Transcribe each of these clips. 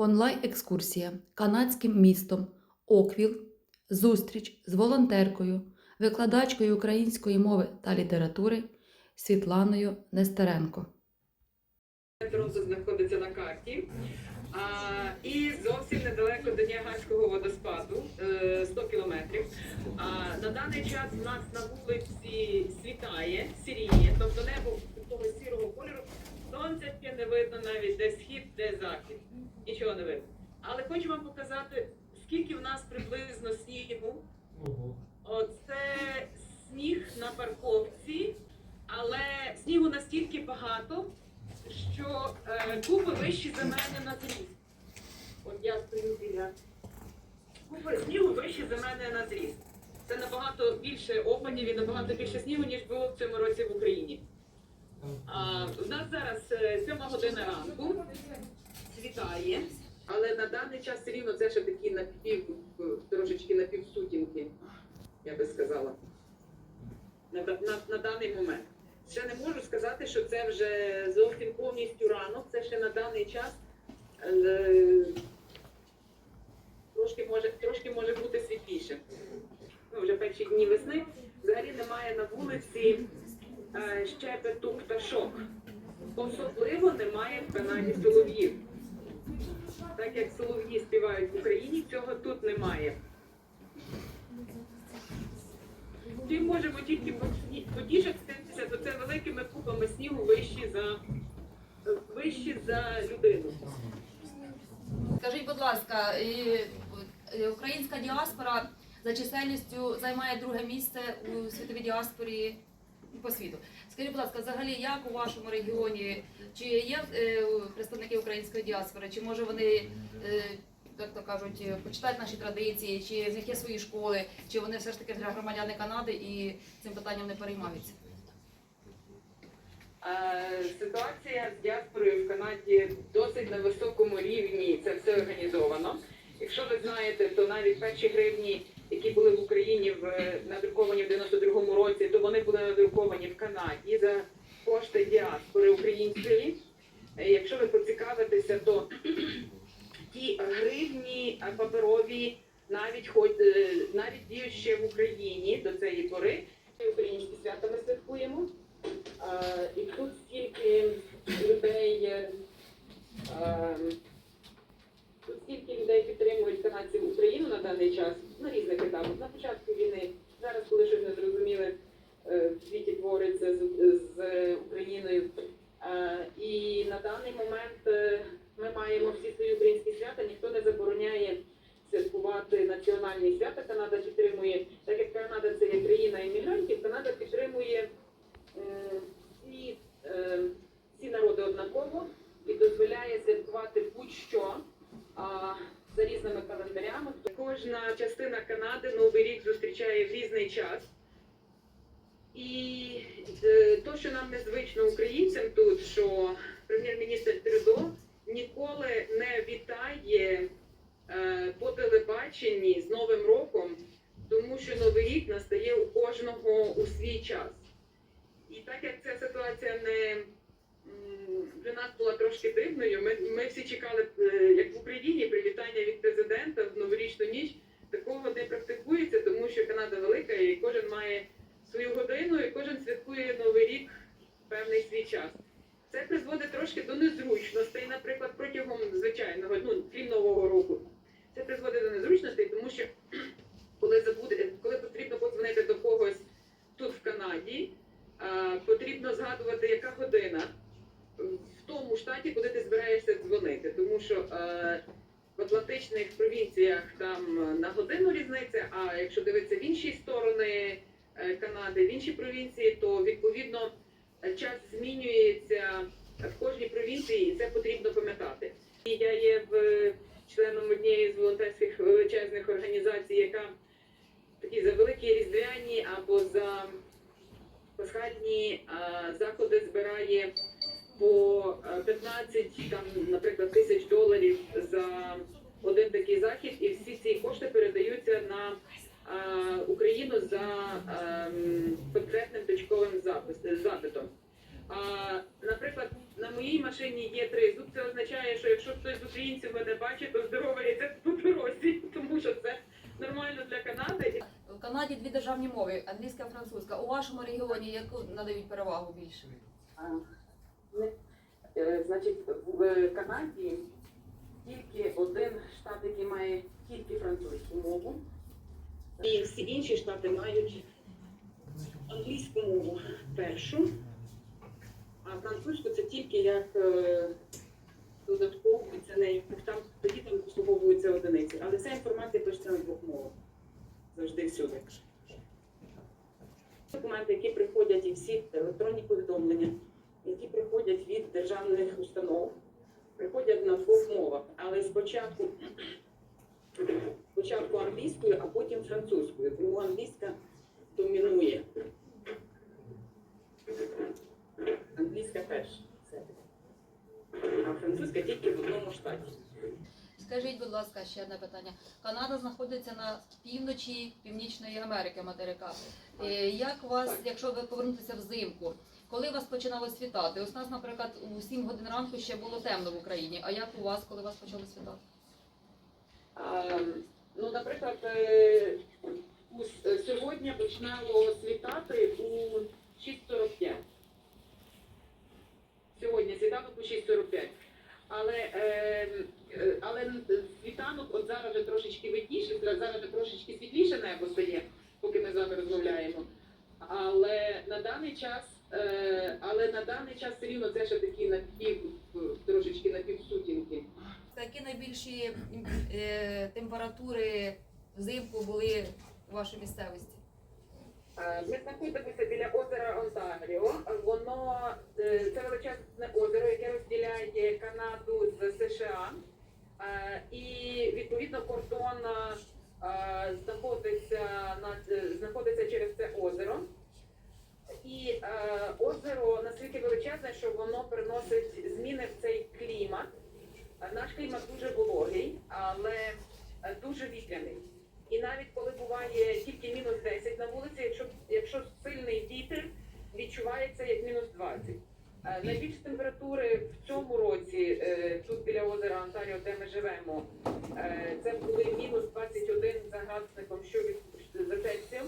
Онлайн-екскурсія канадським містом Оквіл, зустріч з волонтеркою, викладачкою української мови та літератури Світланою Нестеренко. Торонто знаходиться на карті. А, і зовсім недалеко до Ніагарського водоспаду, е, 100 кілометрів. А, на даний час в нас на вулиці світає, сіріє, тобто небо такого сірого кольору. Сонця ще не видно навіть де схід, де захід. Нічого. Але хочу вам показати, скільки в нас приблизно снігу. Оце сніг на парковці, але снігу настільки багато, що е, купи вищі за мене на зріст. От я стою біля. Купи снігу вищі за мене на зріст. Це набагато більше опадів і набагато більше снігу, ніж було в цьому році в Україні. А, у нас зараз е, сьома година ранку, світає, але на даний час все рівно це ще такі напів, трошечки напівсутінки, я би сказала. На, на, на даний момент. Ще не можу сказати, що це вже зовсім повністю ранок, це ще на даний час. е, Трошки може, трошки може бути світліше. Ну, вже перші дні весни. Взагалі немає на вулиці е, щебету пташок. Особливо немає в Канаді солов'їв. Так як солов'ї співають в Україні, цього тут немає. Ми можемо тільки потішитися, то це великими купами снігу вищі за, вищі за людину. Скажіть, будь ласка, українська діаспора за чисельністю займає друге місце у світовій діаспорі по світу. Скажіть, будь ласка, взагалі, як у вашому регіоні, чи є е, представники української діаспори, чи може вони, е, то кажуть, почитають наші традиції, чи в них є свої школи, чи вони все ж таки громадяни Канади і цим питанням не переймаються? Ситуація з діаспорою в Канаді досить на високому рівні. Це все організовано. Якщо ви знаєте, то навіть перші гривні, які були в Україні в надруковані в 92-му році, то вони були надруковані в Канаді за кошти діаспори української. Е, Якщо ви поцікавитеся, то ті гривні паперові навіть хоч е, навіть діють ще в Україні до цієї пори. Українські свята ми святкуємо. Е, І тут стільки людей, е, е, тут стільки людей підтримують канадців Україну на даний час на різних етапах. На початку війни, зараз, коли щось не зрозуміли, е, в світі твориться з, з Україною. І на даний момент е, ми маємо всі свої українські свята, ніхто не забороняє святкувати національні свята. Канада підтримує, так як Канада це є країна іммігрантів, Канада підтримує е, всі, е, всі народи однаково і дозволяє святкувати будь-що а, за різними календарями. Кожна частина Канади Новий рік зустрічає в різний час. І е, то, що нам незвично українцям тут, що прем'єр-міністр Трюдо ніколи не вітає е, по телебаченні з Новим роком, тому що Новий рік настає у кожного у свій час. І так як ця ситуація не для нас була трошки дивною, ми, ми всі чекали, е, як в Україні, привітання від президента в новорічну ніч. Такого не практикується, тому що Канада велика і кожен має свою годину, і кожен святкує Новий рік в певний свій час. Це призводить трошки до незручностей, наприклад, протягом звичайного, ну крім нового року. Це призводить до незручностей, тому що коли забуде, коли потрібно подзвонити до когось тут в Канаді, потрібно згадувати, яка година в тому штаті, куди ти збираєшся дзвонити. Тому що в Атлантичних провінціях там на годину різниця, а якщо дивитися в інші сторони Канади, в інші провінції, то відповідно е, час змінюється в кожній провінції, і це потрібно пам'ятати. Я є в членом однієї з волонтерських величезних організацій, яка такі за великі різдвяні або за пасхальні заходи збирає по е, 15, там, наприклад, тисяч доларів за один такий захід, і всі ці кошти передаються на а, Україну за ем, конкретним точковим запитом. Наприклад, на моїй машині є тризуб. Це означає, що якщо хтось з українців мене бачать, то здоровається по дорозі, тому що це нормально для Канади. В Канаді дві державні мови англійська і французька. У вашому регіоні яку надають перевагу більше? Е, Значить, в Канаді тільки один штат, який має тільки французьку мову, і всі інші штати мають англійську мову першу, а французьку це тільки як е, це не там тоді там послуговуються одиниці. Але вся інформація пишеться на двох мовах. Завжди всюди. Документи, які приходять, і всі електронні повідомлення, які приходять від державних установ, приходять на двох мовах, але спочатку, спочатку англійською, а потім французькою. Тому англійська домінує. Англійська все-таки. А французька тільки в одному штаті. Скажіть, будь ласка, ще одне питання. Канада знаходиться на півночі Північної Америки материка. Е, Як у вас, якщо ви повернутися взимку, коли вас починало світати? Ось нас, наприклад, у 7 годин ранку ще було темно в Україні. А як у вас, коли вас почало світати? А, ну, наприклад, е, е, сьогодні починало світати у 6.45. Сьогодні світанок у 6.45. Але, е, е, але світанок от зараз вже трошечки видніше, зараз вже трошечки світліше небо стає, поки ми з вами розмовляємо. Але на даний час, але на даний час все рівно це ще такі напів, трошечки напівсутінки. Які найбільші е, температури взимку були у вашій місцевості? Ми знаходимося біля озера Онтаріо. Воно е, це величезне озеро, яке розділяє Канаду з США. І відповідно кордон знаходиться на знаходиться через це озеро. І е, озеро настільки величезне, що воно приносить зміни в цей клімат. Наш клімат дуже вологий, але е, дуже вітряний. І навіть коли буває тільки мінус 10 на вулиці, якщо, якщо сильний вітер, відчувається як мінус 20. Е, Найбільші температури в цьому році, е, тут біля озера Онтаріо, де ми живемо, це були мінус 21 за градусником, що від за Цельсієм,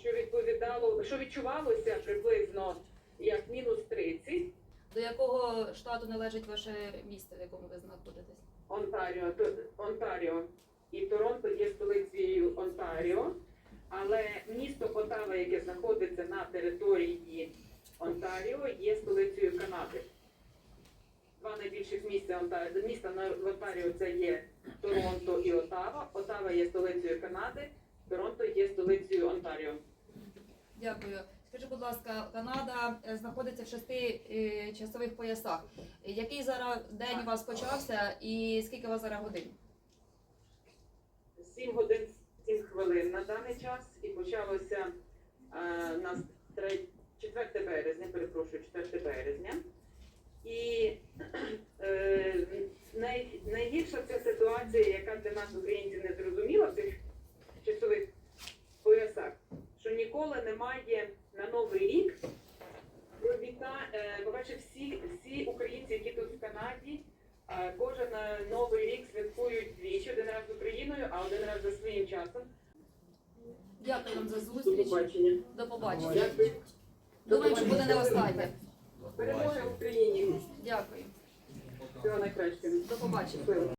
що відповідало, що відчувалося приблизно як мінус 30. До якого штату належить ваше місто, в якому ви знаходитесь? Онтаріо, Онтаріо і Торонто є столицею Онтаріо, але місто Отава, яке знаходиться на території Онтаріо, є столицею Канади. Два найбільших міста Онтаріо, міста на в Онтаріо це є Торонто і Отава. Отава є столицею Канади, Торонто є столицею Онтаріо. Дякую. Скажіть, будь ласка, Канада е, знаходиться в шести е, часових поясах. Який зараз день у вас почався і скільки у вас зараз годин? 7 годин 7 хвилин на даний час і почалося е, нас 3, 4 березня, перепрошую, 4 березня. І е, най, найгірша ця ситуація, яка для нас, українців, не зрозуміла в цих часових поясах, що ніколи немає на Новий рік. Провіта, е, по-перше, всі, всі українці, які тут в Канаді, е, кожен е, новий рік святкують двічі, один раз з Україною, а один раз за своїм часом. Дякую вам за До зустріч. побачення. До побачення. Думаю, що буде не останнє. Перемоги Україні. Дякую. Всього найкращого. До побачення.